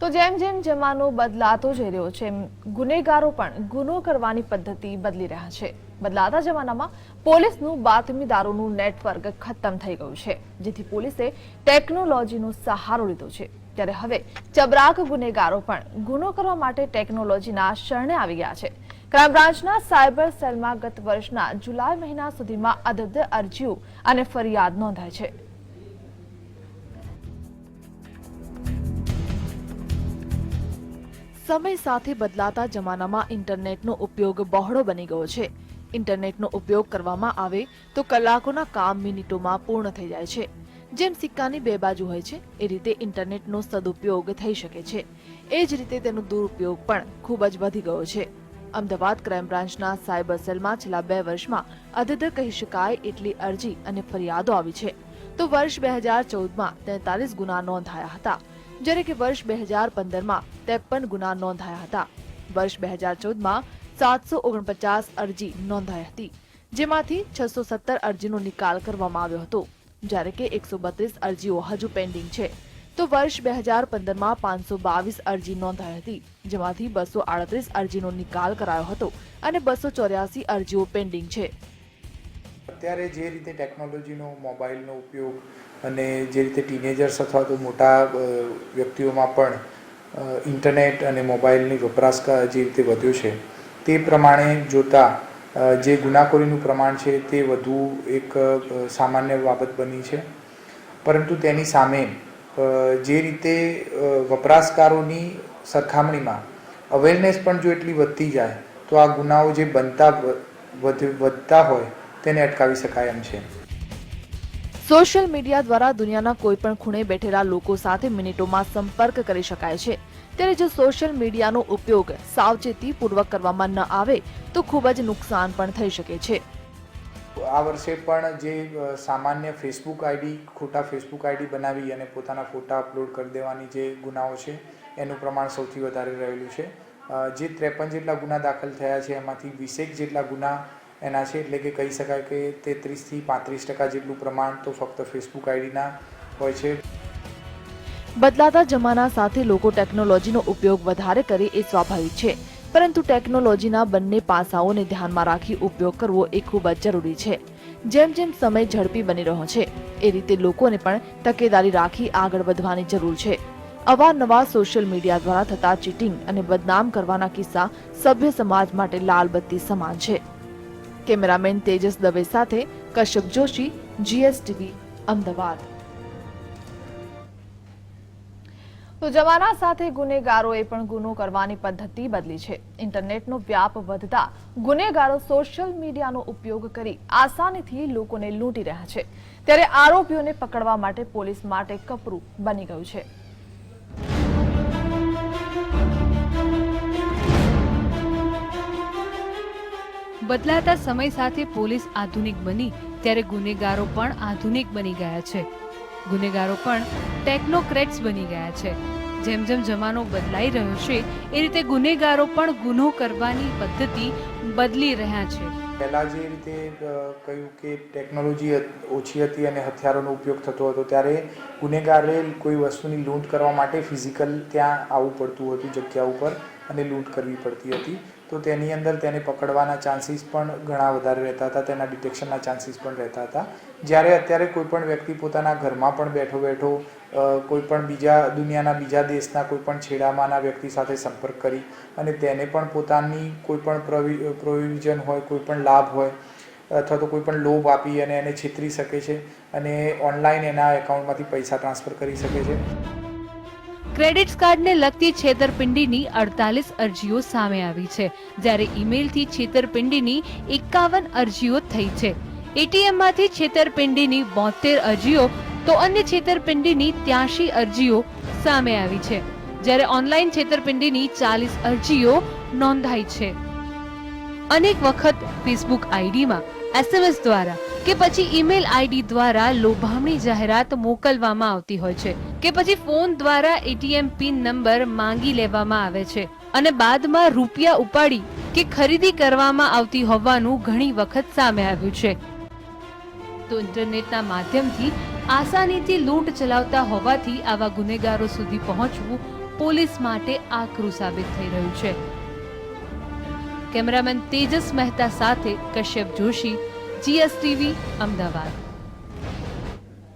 તો જેમ જેમ જમાનો બદલાતો જઈ રહ્યો છે, એમ ગુનેગારો પણ ગુનો કરવાની પદ્ધતિ બદલી રહ્યા છે. બદલાતા જમાનામાં પોલીસનું બાતમીદારોનું નેટવર્ક ખતમ થઈ ગયું છે, જેથી પોલીસે ટેકનોલોજીનો સહારો લીધો છે. ત્યારે હવે ચબરાક ગુનેગારો પણ ગુનો કરવા માટે ટેકનોલોજીના શરણે આવી ગયા છે. ક્રાઇમ બ્રાન્ચના સાયબર સેલમાં ગત વર્ષના જુલાઈ મહિના સુધીમાં અદદ અરજીઓ અને ફરિયાદ નોંધાય છે. સમય સાથે બદલાતા જમાનામાં ઇન્ટરનેટનો ઉપયોગ બહોળો બની ગયો છે. ઇન્ટરનેટનો ઉપયોગ કરવામાં આવે તો કલાકોના કામ મિનિટોમાં પૂર્ણ થઈ જાય છે. જેમ સિક્કાની બે બાજુ હોય છે, એ રીતે ઇન્ટરનેટનો સદુપયોગ થઈ શકે છે. એ જ રીતે તેનો દુરુપયોગ પણ ખૂબ જ વધી ગયો છે. અમદાવાદ ક્રાઇમ બ્રાન્ચના સાયબર સેલમાં છેલ્લા બે વર્ષમાં અધધ કહી શકાય એટલી અરજી અને ફરિયાદો આવી છે. તો વર્ષ બે હજાર ચૌદમાં તેતાલીસ ગુના નોંધાયા હતા. જ્યારે કે વર્ષ બે હજાર પંદરમાં ત્રેપન ગુના નોંધાયા હતા. વર્ષ બે હજાર ચૌદમાં સાતસો ઓગણપચાસ અરજી નોંધાઈ હતી, જેમાંથી છસો સત્તર અરજીનો નિકાલ કરવામાં આવ્યો હતો. જ્યારે કે એકસો બત્રીસ અરજીઓ હજુ પેન્ડિંગ છે. તો વર્ષ બે હજાર પંદરમાં પાંચસો બાવીસ અરજી નોંધાઈ હતી, જેમાંથી બસો આડત્રીસ અરજીનો નિકાલ કરાયો હતો અને બસો ચોર્યાસી અરજીઓ પેન્ડિંગ છે. અત્યારે જે રીતે ટેકનોલોજીનો મોબાઈલનો ઉપયોગ અને જે રીતે ટીનેજર્સ અથવા તો મોટા વ્યક્તિઓમાં પણ ઇન્ટરનેટ અને મોબાઈલની વપરાશ જે રીતે વધ્યો છે, તે પ્રમાણે જોતાં જે ગુનાખોરીનું પ્રમાણ છે તે વધુ એક સામાન્ય બાબત બની છે. પરંતુ તેની સામે જે રીતે વપરાશકારોની સરખામણીમાં અવેરનેસ પણ જો એટલી વધતી જાય, તો આ ગુનાઓ જે બનતા વધ- વધતા હોય તેને અટકાવી શકાય એમ છે. સોશિયલ મીડિયા દ્વારા દુનિયાના કોઈપણ ખૂણે બેઠેલા લોકો સાથે મિનિટોમાં સંપર્ક કરી શકાય છે. ત્યારે જો સોશિયલ મીડિયાનો ઉપયોગ સાવચેતીપૂર્વક કરવામાં ન આવે તો ખૂબ જ નુકસાન પણ થઈ શકે છે. આ વર્ષે પણ જે સામાન્ય ફેસબુક આઈડી ખોટા ફેસબુક આઈડી બનાવી અને પોતાના ફોટા અપલોડ કરી દેવાની જે ગુનાઓ છે એનું પ્રમાણ સૌથી વધારે રહેલું છે. જે ત્રેપન જેટલા ગુના દાખલ થયા છે એમાંથી વીસેક જેટલા ગુના એના છે એટલે કે કહી શકાય કે તેત્રીસથી પાંત્રીસ ટકા જેટલું પ્રમાણ તો ફક્ત ફેસબુક આઈડીના હોય છે. બદલાતા જમાના સાથે લોકો ટેકનોલોજીનો ઉપયોગ વધારે કરે એ સ્વાભાવિક છે. પરંતુ ટેકનોલોજીના બંને પાસાઓને ધ્યાનમાં રાખી ઉપયોગ કરવો એ ખૂબ જ જરૂરી છે. જેમ જેમ સમય ઝડપી બની રહ્યો છે, એ રીતે લોકોને પણ તકેદારી રાખી આગળ વધવાની જરૂર છે. અવારનવાર સોશિયલ મીડિયા દ્વારા થતા ચીટિંગ અને બદનામ કરવાના કિસ્સા સભ્ય સમાજ માટે લાલબત્તી સમાન છે. કેમેરામેન તેજસ દવે સાથે કશ્યપ જોશી, જીએસટીવી, અમદાવાદ. તો જમાના સાથે ગુનેગારોએ પણ ગુનો કરવાની પદ્ધતિ બદલી છે. ઇન્ટરનેટનો વ્યાપ વધતા ગુનેગારો સોશિયલ મીડિયાનો ઉપયોગ કરી આસાનીથી લોકોને લૂંટી રહ્યા છે. ત્યારે આરોપીઓને પકડવા માટે પોલીસ માટે કપરું બની ગયું છે. બદલાતા સમય સાથે પોલીસ આધુનિક બની, ત્યારે ગુનેગારો પણ આધુનિક બની ગયા છે. ગુનેગારો પણ ટેકનોક્રેટ્સ બની ગયા છે. જેમ જેમ જમાનો બદલાઈ રહ્યો છે, એ રીતે ગુનેગારો પણ ગુનો કરવાની પદ્ધતિ બદલી રહ્યા છે. પહેલાં જે રીતે કહ્યું કે ટેકનોલોજી ઓછી હતી અને હથિયારોનો ઉપયોગ થતો હતો, ત્યારે ગુનેગારે કોઈ વસ્તુની લૂંટ કરવા માટે ફિઝિકલ ત્યાં આવવું પડતું હતું, જગ્યા ઉપર, અને લૂંટ કરવી પડતી હતી. તો તેની અંદર તેને પકડવાના ચાન્સીસ પણ ઘણા વધારે રહેતા હતા, તેના ડિટેક્શનના ચાન્સીસ પણ રહેતા હતા. જ્યારે અત્યારે કોઈ પણ વ્યક્તિ પોતાના ઘરમાં પણ બેઠો બેઠો કોઈ પણ બીજા દુનિયાના બીજા દેશના કોઈ પણ છેડામાંના વ્યક્તિ સાથે સંપર્ક કરી અને તેને પણ પોતાની કોઈ પણ પ્રવિ પ્રોવિઝન હોય કોઈ પણ લાભ હોય, અથવા તો કોઈ પણ લોભ આપી અને એને છેતરી શકે છે અને ઓનલાઈન એના એકાઉન્ટમાંથી પૈસા ટ્રાન્સફર કરી શકે છે. ક્રેડિટ કાર્ડને લગતી છેતરપિંડીની અડતાલીસ અરજીઓ સામે આવી છે. જ્યારે ઈમેલથી છેતરપિંડીની એકાવન અરજીઓ થઈ છે. એટીએમમાંથી છેતરપિંડીની બોતેર અરજીઓ તો અન્ય છેતરપિંડીની ત્યાસી અરજીઓ સામે આવી છે. જ્યારે ઓનલાઈન છેતરપિંડીની ચાલીસ અરજીઓ નોંધાઈ છે. અનેક વખત ફેસબુક આઈડીમાં એસએમએસ દ્વારા કે પછી ઈમેલ આઈડી દ્વારા લોભામણી જાહેરાત મોકલવામાં આવતી હોય છે કે પછી ફોન દ્વારા એટીએમ પિન નંબર માંગી લેવામાં આવે છે અને બાદમાં રૂપિયા ઉપાડી કે ખરીદી કરવામાં આવતી હોવાનું ઘણી વખત સામે આવ્યું છે. તો ઇન્ટરનેટના માધ્યમથી આસાનીથી લૂંટ ચલાવતા હોવાથી આવા ગુનેગારો સુધી પહોંચવું પોલીસ માટે આકરું સાબિત થઈ રહ્યું છે. કેમેરામેન તેજસ મહેતા સાથે કશ્યપ જોશી જીએસટીવી અમદાવાદ.